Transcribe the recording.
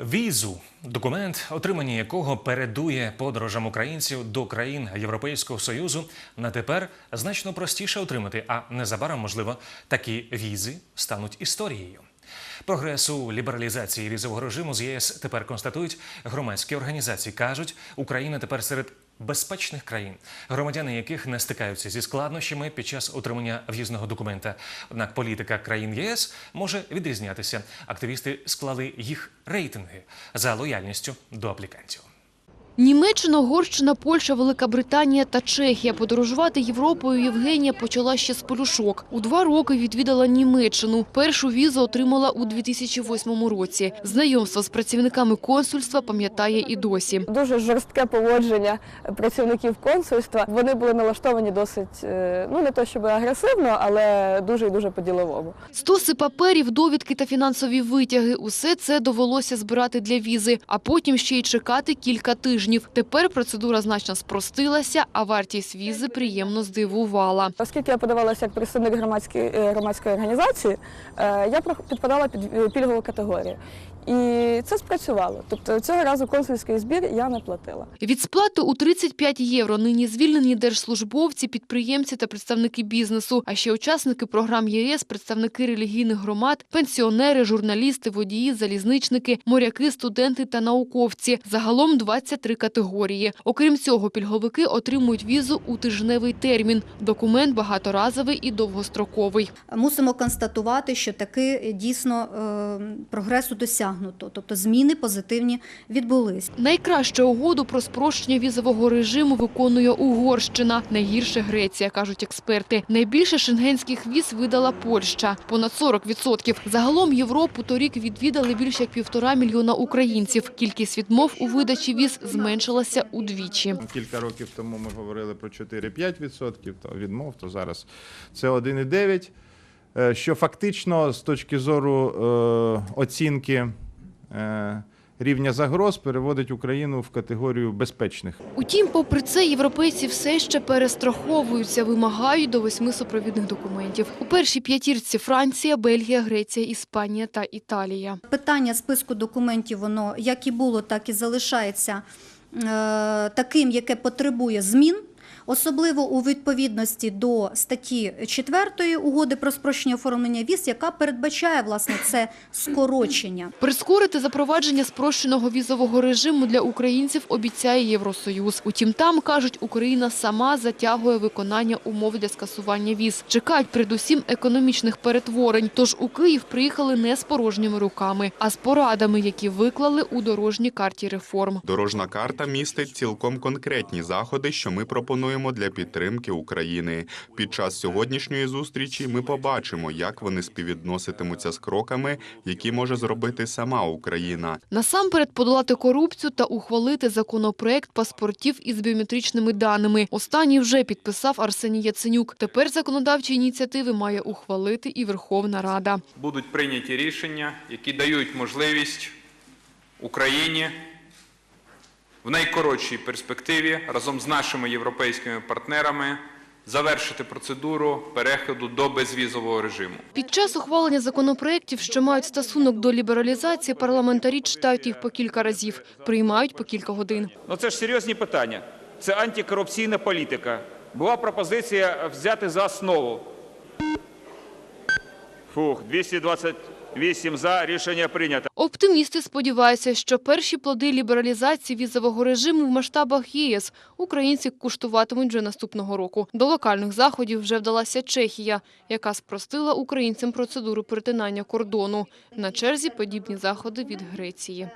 Візу документ, отримання якого передує подорожам українців до країн Європейського союзу, на тепер значно простіше отримати, а незабаром, можливо, такі візи стануть історією. Прогресу лібералізації візового режиму з ЄС тепер констатують громадські організації. кажуть, Україна тепер серед безпечних країн, громадяни яких не стикаються зі складнощами під час отримання в'їзного документа. Однак політика країн ЄС може відрізнятися. Активісти склали їх рейтинги за лояльністю до аплікантів. Німеччина, Угорщина, Польща, Велика Британія та Чехія. Подорожувати Європою Євгенія почала ще з полюшок. У два роки відвідала Німеччину. Першу візу отримала у 2008 році. Знайомство з працівниками консульства пам'ятає і досі. Дуже жорстке поводження працівників консульства. Вони були налаштовані досить, е, ну не то щоб агресивно, але дуже і дуже по-діловому. Стоси паперів, довідки та фінансові витяги – усе це довелося збирати для візи, а потім ще й чекати кілька тижнів. Тепер процедура значно спростилася, а вартість візи приємно здивувала. Оскільки я подавалася як представник громадської, е, громадської організації, е, я підпадала під е, пільгову категорію. І це спрацювало. Тобто цього разу консульський збір я не платила. Від сплати у 35 євро нині звільнені держслужбовці, підприємці та представники бізнесу, а ще учасники програм ЄС, представники релігійних громад, пенсіонери, журналісти, водії, залізничники, моряки, студенти та науковці. Загалом 23 категорії. Окрім цього, пільговики отримують візу у тижневий термін. Документ багаторазовий і довгостроковий. мусимо констатувати, що таки дійсно е, прогресу досягнуто, тобто зміни позитивні відбулись. Найкраще угоду про спрощення візового режиму виконує Угорщина. Найгірше Греція, кажуть експерти. Найбільше шенгенських віз видала Польща – понад 40%. Загалом Європу торік відвідали більше як півтора мільйона українців. Кількість відмов у видачі віз зменшилася удвічі. Кілька років тому ми говорили про 4-5% то відмов, то зараз це 1,9%. Е, Що фактично з точки зору е, оцінки е, рівня загроз переводить Україну в категорію безпечних. Утім, попри це, європейці все ще перестраховуються, вимагають до восьми супровідних документів. У першій п'ятірці Франція, Бельгія, Греція, Іспанія та Італія. Питання списку документів, воно як і було, так і залишається таким, яке потребує змін. Особливо у відповідності до статті 4 угоди про спрощення оформлення віз, яка передбачає власне це скорочення. Прискорити запровадження спрощеного візового режиму для українців обіцяє Євросоюз. Утім, там, кажуть, Україна сама затягує виконання умов для скасування віз. Чекають передусім економічних перетворень. Тож у Київ приїхали не з порожніми руками, а з порадами, які виклали у дорожній карті реформ. Дорожна карта містить цілком конкретні заходи, що ми пропонуємо для підтримки України. Під час сьогоднішньої зустрічі ми побачимо, як вони співвідноситимуться з кроками, які може зробити сама Україна. Насамперед подолати корупцію та ухвалити законопроект паспортів із біометричними даними. Останній вже підписав Арсеній Яценюк. Тепер законодавчі ініціативи має ухвалити і Верховна Рада. будуть прийняті рішення, які дають можливість Україні в найкоротшій перспективі разом з нашими європейськими партнерами завершити процедуру переходу до безвізового режиму. Під час ухвалення законопроєктів, що мають стосунок до лібералізації, парламентарі читають їх по кілька разів, приймають по кілька годин. Ну це ж серйозні питання. Це антикорупційна політика. Була пропозиція взяти за основу. Фух, 228 за, рішення прийнято. Оптимісти сподіваються, що перші плоди лібералізації візового режиму в масштабах ЄС українці куштуватимуть вже наступного року. До локальних заходів вже вдалася Чехія, яка спростила українцям процедуру перетинання кордону. На черзі подібні заходи від Греції.